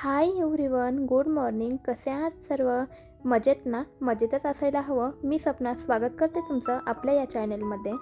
Hi everyone good morning. कसे आहात सर्व? मजेत ना? मजेतच असायला हवं. मी सपना स्वागत करते तुमचं आपल्या या चॅनलमध्ये.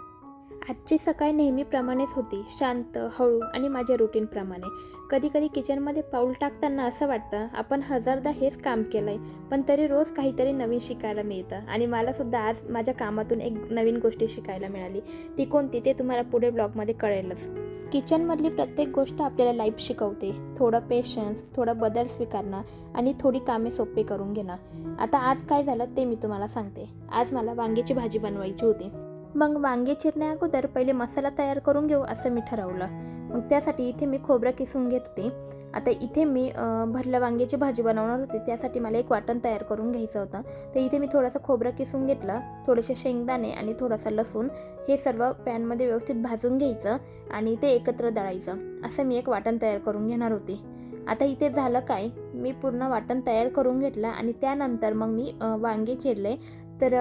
आजची सकाळ नेहमीप्रमाणेच होती. शांत हळू आणि माझ्या रुटीनप्रमाणे. कधी कधी किचनमध्ये पाऊल टाकताना असं वाटतं आपण हजारदा हेच काम केलं आहे पण तरी रोज काहीतरी नवीन शिकायला मिळतं. आणि मलासुद्धा आज माझ्या कामातून एक नवीन गोष्टी शिकायला मिळाली. ती कोणती ते तुम्हाला पुढे ब्लॉगमध्ये कळेलच. किचनमधली प्रत्येक गोष्ट आपल्याला लाईफ शिकवते. थोडं पेशन्स थोडं बदल स्वीकारणं आणि थोडी कामे सोपे करून घेणं. आता आज काय झालं ते मी तुम्हाला सांगते. आज मला वांग्याची भाजी बनवायची होती. मग वांगे चिरण्या अगोदर पहिले मसाला तयार करून घेऊ असं मी ठरवलं. मग त्यासाठी इथे मी खोबरं किसून घेत होते आता इथे मी भरल्या वांग्याची भाजी बनवणार होते त्यासाठी मला एक वाटण तयार करून घ्यायचं होतं. तर इथे मी थोडंसं खोबरं किसून घेतलं थोडेसे शेंगदाणे आणि थोडासा लसूण हे सर्व पॅनमध्ये व्यवस्थित भाजून घ्यायचं आणि ते एकत्र दळायचं. असं मी एक वाटण तयार करून घेणार होते. आता इथे झालं काय मी पूर्ण वाटण तयार करून घेतलं आणि त्यानंतर मग मी वांगे चिरले. तर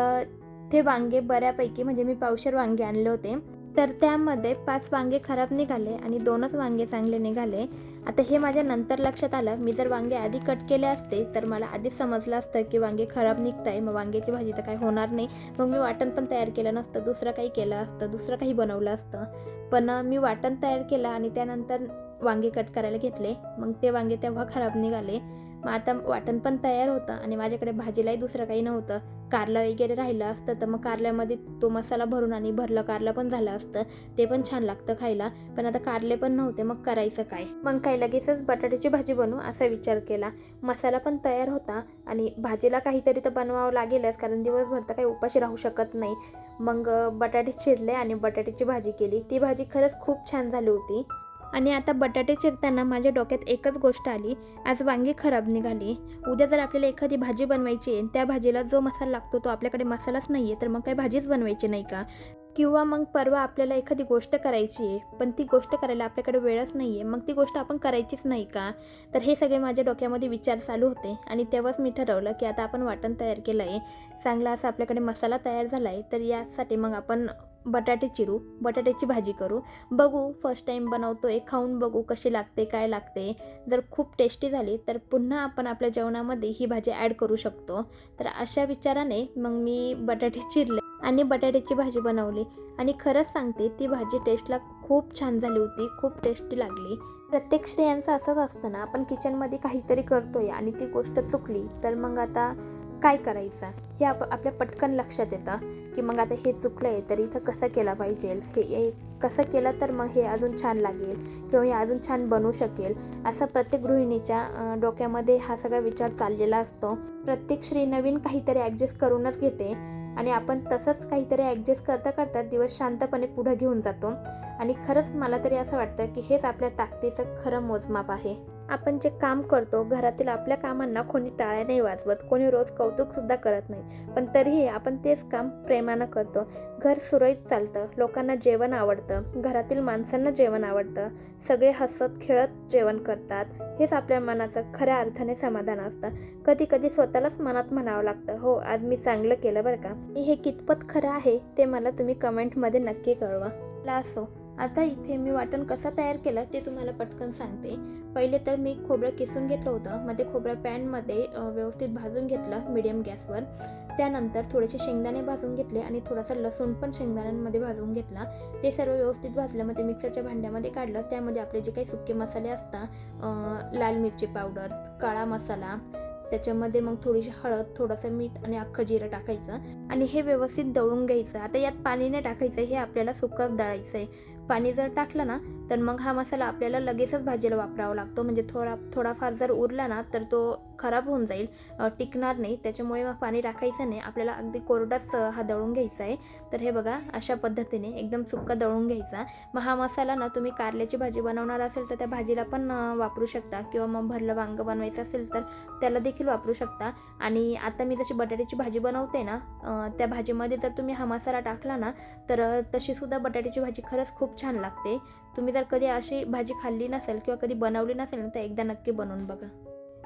ते वांगे बऱ्यापैकी म्हणजे मी पावशेर वांगे आणले होते. तर त्यामध्ये पाच वांगे खराब निघाले आणि दोनच वांगे चांगले निघाले. आता हे माझ्या नंतर लक्षात आलं. मी जर वांगे आधी कट केले असते तर मला आधीच समजलं असतं की वांगे खराब निघत आहे मग वांग्याची भाजी तर काही होणार नाही. मग मी वाटण पण तयार केलं नसतं. दुसरं काही केलं असतं दुसरं काही बनवलं असतं. पण मी वाटण तयार केलं आणि त्यानंतर वांगे कट करायला घेतले. मग ते वांगे तेव्हा खराब निघाले. मग आता वाटण पण तयार होतं आणि माझ्याकडे भाजीलाही दुसरं काही नव्हतं. कारलं वगैरे राहिलं असतं तर मग कारल्यामध्ये तो मसाला भरून आणि भरलं कारलं पण झालं असतं. ते पण छान लागतं खायला. पण आता कारले पण नव्हते मग करायचं काय? मग काय लगेचच बटाट्याची भाजी बनवू असा विचार केला. मसाला पण तयार होता आणि भाजीला काहीतरी तर बनवावं लागेलच कारण दिवसभर तर काही उपाशी राहू शकत नाही. मग बटाटे चिरले आणि बटाट्याची भाजी केली. ती भाजी खरंच खूप छान झाली होती. आणि आता बटाटे चिरताना माझ्या डोक्यात एकच गोष्ट आली. आज वांगी खराब निघाली. उद्या जर आपल्याला एखादी भाजी बनवायची आहे त्या भाजीला जो मसाला लागतो तो आपल्याकडे मसालाच नाही आहे तर मग काही भाजीच बनवायची नाही का? किंवा मग परवा आपल्याला एखादी गोष्ट करायची आहे पण ती गोष्ट करायला आपल्याकडे वेळच नाही आहे मग ती गोष्ट आपण करायचीच नाही का? तर हे सगळे माझ्या डोक्यामध्ये विचार चालू होते आणि तेव्हाच मी ठरवलं की आता आपण वाटण तयार केलं आहे चांगला असा आपल्याकडे मसाला तयार झाला आहे तर यासाठी मग आपण बटाटे चिरू बटाट्याची भाजी करू. बघू फर्स्ट टाईम बनवतो आहे खाऊन बघू कशी लागते काय लागते. जर खूप टेस्टी झाली तर पुन्हा आपण आपल्या जेवणामध्ये ही भाजी ॲड करू शकतो. तर अशा विचाराने मग मी बटाटे चिरले आणि बटाट्याची भाजी बनवली. आणि खरंच सांगते ती भाजी टेस्टला खूप छान झाली होती खूप टेस्टी लागली. प्रत्येक स्त्रियांचं असंच असतं ना आपण किचनमध्ये काहीतरी करतोय आणि ती गोष्ट चुकली तर मग आता काय करायचं? हे आप आपल्या पटकन लक्षात येतं की मग आता हे चुकलं आहे तर इथं कसं केलं पाहिजे? हे कसं केलं तर मग हे अजून छान लागेल किंवा हे अजून छान बनू शकेल? असं प्रत्येक गृहिणीच्या डोक्यामध्ये हा सगळा विचार चाललेला असतो. प्रत्येक श्री नवीन काहीतरी ॲडजस्ट करूनच घेते आणि आपण तसंच काहीतरी ॲडजस्ट करता करता दिवस शांतपणे पुढं घेऊन जातो. आणि खरंच मला तरी असं वाटतं की हेच आपल्या ताकदीचं खरं मोजमाप आहे. आपण जे काम करतो घरातील आपल्या कामांना कोणी टाळ्या नाही वाजवत कोणी रोज कौतुकसुद्धा करत नाही. पण तरीही आपण तेच काम प्रेमानं करतो. घर सुरळीत चालतं लोकांना जेवण आवडतं घरातील माणसांना जेवण आवडतं सगळे हसत खेळत जेवण करतात. हेच आपल्या मनाचं खऱ्या अर्थाने समाधान असतं. कधी कधी स्वतःलाच मनात म्हणावं लागतं हो आज मी चांगलं केलं बरं का? हे कितपत खरं आहे ते मला तुम्ही कमेंटमध्ये नक्की कळवा. ला असो आता इथे मी वाटण कसं तयार केलं ते तुम्हाला पटकन सांगते. पहिले तर मी खोबरं किसून घेतलं होतं. मग ते खोबरं पॅनमध्ये व्यवस्थित भाजून घेतलं मिडियम गॅसवर. त्यानंतर थोडेसे शेंगदाणे भाजून घेतले आणि थोडासा लसूण पण शेंगदाण्यांमध्ये भाजून घेतला. ते सर्व व्यवस्थित भाजलं. मग ते मिक्सरच्या भांड्यामध्ये काढलं. त्यामध्ये आपले जे काही सुके मसाले असतात लाल मिरची पावडर काळा मसाला त्याच्यामध्ये मग थोडीशी हळद थोडंसं मीठ आणि अख्खं जिरं टाकायचं. आणि हे व्यवस्थित दळून घ्यायचं. आता यात पाणी नाही टाकायचं. हे आपल्याला सुकंच दळायचं आहे पाणी जर टाकलं ना तर मग हा मसाला आपल्याला लगेचच भाजीला वापरावा लागतो. म्हणजे थोडा थोडाफार जर उरला ना तर तो खराब होऊन जाईल टिकणार नाही. त्याच्यामुळे मग पाणी टाकायचं नाही. आपल्याला अगदी कोरडाच हा दळून घ्यायचा आहे. तर हे बघा अशा पद्धतीने एकदम सुक्का दळून घ्यायचा. मग हा मसाला ना तुम्ही कारल्याची भाजी बनवणार असेल तर त्या भाजीला पण वापरू शकता. किंवा मग भरलं वांगं बनवायचं असेल तर त्याला देखील वापरू शकता. आणि आता मी जशी बटाट्याची भाजी बनवते ना त्या भाजीमध्ये जर तुम्ही हा मसाला टाकला ना तर तशीसुद्धा बटाट्याची भाजी खरंच खूप छान लागते. तुम्ही जर कधी अशी भाजी खाल्ली नसेल किंवा कधी बनवली नसेल ना तर एकदा नक्की बनवून बघा.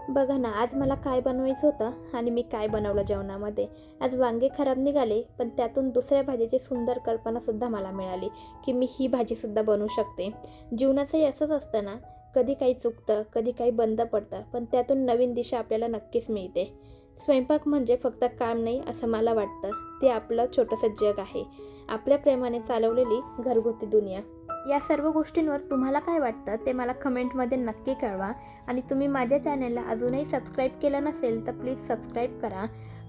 बघा ना आज मला काय बनवायचं होतं आणि मी काय बनवलं जेवणामध्ये. आज वांगे खराब निघाले पण त्यातून दुसऱ्या भाजीची सुंदर कल्पनासुद्धा मला मिळाली की मी ही भाजीसुद्धा बनवू शकते. जीवनाचंही असंच असतं ना कधी काही चुकतं कधी काही बंद पडतं पण त्यातून नवीन दिशा आपल्याला नक्कीच मिळते. स्वयंपाक म्हणजे फक्त काम नाही असं मला वाटतं. ते आपलं छोटंसं जग आहे. आपल्या प्रेमाने चालवलेली घरगुती दुनिया. या सर्व गोष्टींवर तुम्हाला काय वाटतं ते मला कमेंटमध्ये नक्की कळवा. आणि तुम्ही माझ्या चॅनलला अजूनही सबस्क्राईब केलं नसेल तर प्लीज सबस्क्राईब करा.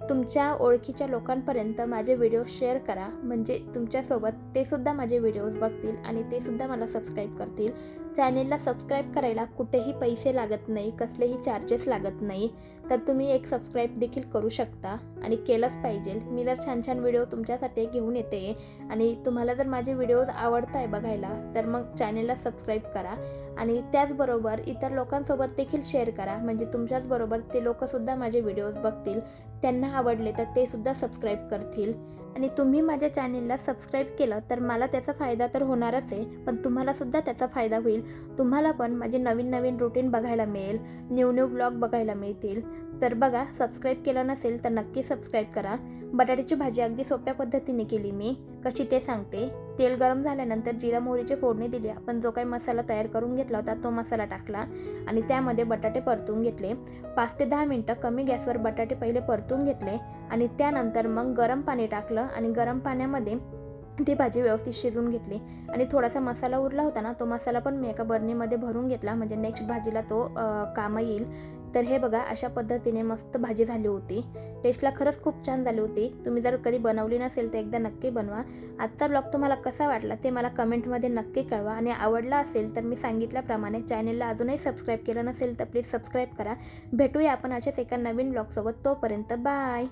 तुमच्या ओळखीच्या लोकांपर्यंत माझे व्हिडिओ शेअर करा. म्हणजे तुमच्यासोबत ते सुद्धा माझे व्हिडिओज बघतील आणि ते सुद्धा मला सबस्क्राईब करतील. चॅनेलला सबस्क्राईब करायला कुठेही पैसे लागत नाही कसलेही चार्जेस लागत नाही. तर तुम्ही एक सबस्क्राईब देखील करू शकता. आणि केलंच पाहिजे. मी जर छान छान व्हिडिओ तुमच्यासाठी घेऊन येते आणि तुम्हाला जर माझे व्हिडिओज आवडत आहे बघायला तर मग चॅनेलला सबस्क्राईब करा. आणि त्याचबरोबर इतर लोकांसोबत देखील शेअर करा. म्हणजे तुमच्याचबरोबर ते लोकंसुद्धा माझे व्हिडिओज बघतील. त्यांना आवडले तर ते सुद्धा सबस्क्राईब करतील. आणि तुम्ही माझ्या चॅनेलला सबस्क्राईब केलं तर मला त्याचा फायदा तर होणारच आहे. पण तुम्हाला सुद्धा त्याचा फायदा होईल. तुम्हाला पण माझे नवीन नवीन रुटीन बघायला मिळेल. न्यू न्यू ब्लॉग बघायला मिळतील. तर बघा सबस्क्राईब केलं नसेल तर नक्की सबस्क्राईब करा. बटाट्याची भाजी अगदी सोप्या पद्धतीने केली मी. कशी ते सांगते? तेल गरम झाल्यानंतर जिरा मोहरीची फोडणी दिली. आपण जो काही मसाला तयार करून घेतला होता तो मसाला टाकला आणि त्यामध्ये बटाटे परतून घेतले. पाच ते दहा मिनटं कमी गॅसवर बटाटे पहिले परतून घेतले आणि त्यानंतर मग गरम पाणी टाकलं आणि गरम पाण्यामध्ये ती भाजी व्यवस्थित शिजवून घेतली. आणि थोडासा मसाला उरला होता ना तो मसाला पण मी एका बर्नीमध्ये भरून घेतला. म्हणजे नेक्स्ट भाजीला तो कामं येईल. तर हे बघा अशा पद्धतीने मस्त भाजी झाली होती. टेस्टला खरंच खूप छान झाली होती. तुम्ही जर कधी बनवली नसेल तर एकदा नक्की बनवा. आजचा ब्लॉग तुम्हाला कसा वाटला ते मला कमेंटमध्ये नक्की कळवा. आणि आवडला असेल तर मी सांगितल्याप्रमाणे चॅनलला अजूनही सबस्क्राईब केलं नसेल तर प्लीज सबस्क्राईब करा. भेटूया आपण अशाच एका नवीन ब्लॉगसोबत तोपर्यंत बाय